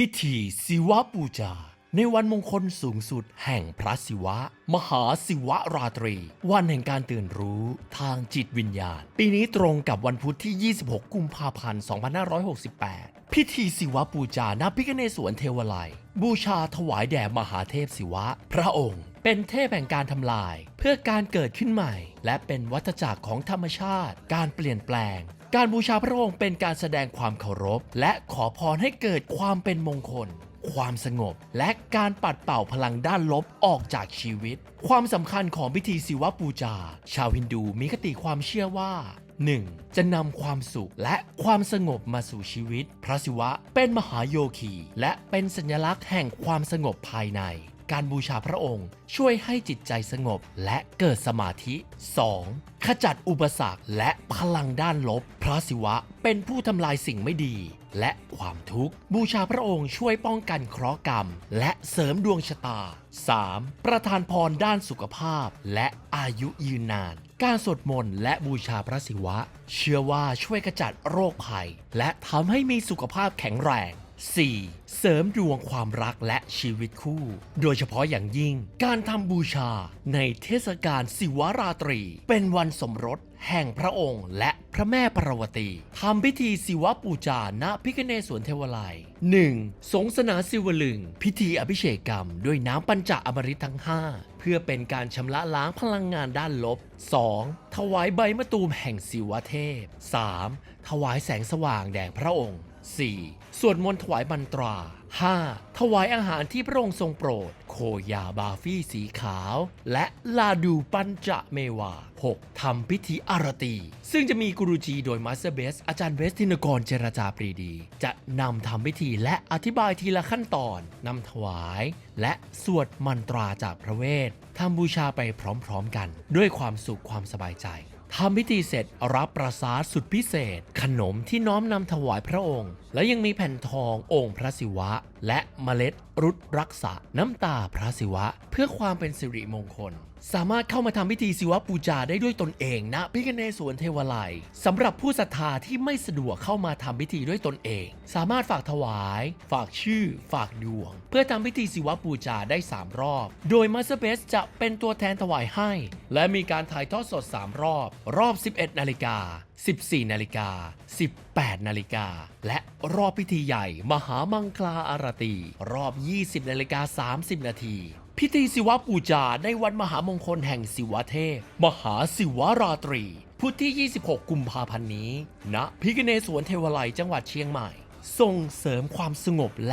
พิธีศิวปูจา ในวันมงคลสูงสุดแห่งพระศิวะ มหาศิวราตรี วันแห่งการตื่นรู้ทางจิตวิญญาณ ปีนี้ตรงกับวันพุธที่ 26 กุมภาพันธ์ 2568 พิธีศิวปูจาณพิกเนศวรเทวไลบูชาถวายแด่มหาเทพศิวะ พระองค์ เป็นเทพแห่งการทำลาย เพื่อการเกิดขึ้นใหม่ และเป็นวัฏจักรของธรรมชาติ การเปลี่ยนแปลง การบูชาพระองค์เป็นการแสดงความเคารพ และขอพรให้เกิดความเป็นมงคล ความสงบ และการปัดเป่าพลังด้านลบออกจากชีวิต ความสำคัญของพิธีศิวปูจา ชาวฮินดูมีคติความเชื่อว่า 1. จะนำความสุขและความสงบมาสู่ชีวิต พระศิวะเป็นมหาโยคี และเป็นสัญลักษณ์แห่งความสงบภายใน การบูชาพระองค์ ช่วยให้จิตใจสงบและเกิดสมาธิ 2. ขจัดอุปสรรคและพลังด้านลบ พระศิวะเป็นผู้ทำลายสิ่งไม่ดี และความทุกข์ บูชาพระองค์ช่วยป้องกันเคราะห์กรรม และเสริมดวงชะตา 3. ประทานพรด้านสุขภาพ และอายุยืนนาน การสวดมนต์และบูชาพระศิวะ เชื่อว่าช่วยกระจัดโรคภัย และทำให้มีสุขภาพแข็งแรง 4. เสริมดวงความรักและชีวิตคู่ โดยเฉพาะอย่างยิ่ง การทำบูชาในเทศกาลศิวราตรี เป็นวันสมรสแห่งพระองค์และพระแม่ปรวตีทำพิธีศิวปูจาณพิคเนศวรเทวไลย 1. สงสนาศิวลึง พิธีอภิเษกกรรม ด้วยน้ำปัญจอมฤตทั้ง 5 เพื่อเป็นการชำระล้างพลังงานด้านลบ 2. ถวายใบมะตูมแห่งศิวเทพ 3. ถวายแสงสว่างแด่พระองค์ 4. สวดมนต์ถวายบันตรา 5. ถวายอาหารที่พระองค์ทรงโปรด โคยาบาฟี่สีขาว และลาดูปัญจะเมวา 6. ทำพิธีอารตี ซึ่งจะมีกุรุจีโดยมาสเตอร์เบส อาจารย์เวสตินกรเจรจาปรีดี จะนำทำพิธีและอธิบายทีละขั้นตอนนำถวาย และสวดมนตราจากพระเวททำบูชาไปพร้อมๆกัน ด้วยความสุขความสบายใจทำพิธีเสร็จรับประสาทสุดพิเศษ ขนมที่น้อมนำถวายพระองค์ และยังมีแผ่นทององค์พระศิวะ และเมล็ดรุดรักษาน้ำตาพระศิวะ เพื่อความเป็นสิริมงคล สามารถเข้ามาทำพิธีศิวปูจาได้ด้วยตนเองณพิคเนศวรเทวไลสำหรับผู้ศรัทธาที่ไม่สะดวกเข้ามาทำพิธีด้วยตนเอง สามารถฝากถวาย ฝากชื่อ ฝากดวง เพื่อทำพิธีศิวปูจาได้ 3 รอบ โดยมาสเตอร์เบสจะเป็นตัวแทนถวายให้ และมีการถ่ายทอดสด 3 รอบ รอบ 11 นาฬิกา 14 นาฬิกา18 นาฬิกา และรอบพิธีใหญ่มหามังคลาอารตี รอบ 20 นาฬิกา 30 นาทีพิธีศิวปูจาในวันมหามงคลแห่งศิวเทพ มหาศิวราตรี พุธที่ 26 กุมภาพันธ์นี้ณพิกเนสวนเทวไลจังหวัดเชียงใหม่ ส่งเสริมความสงบและ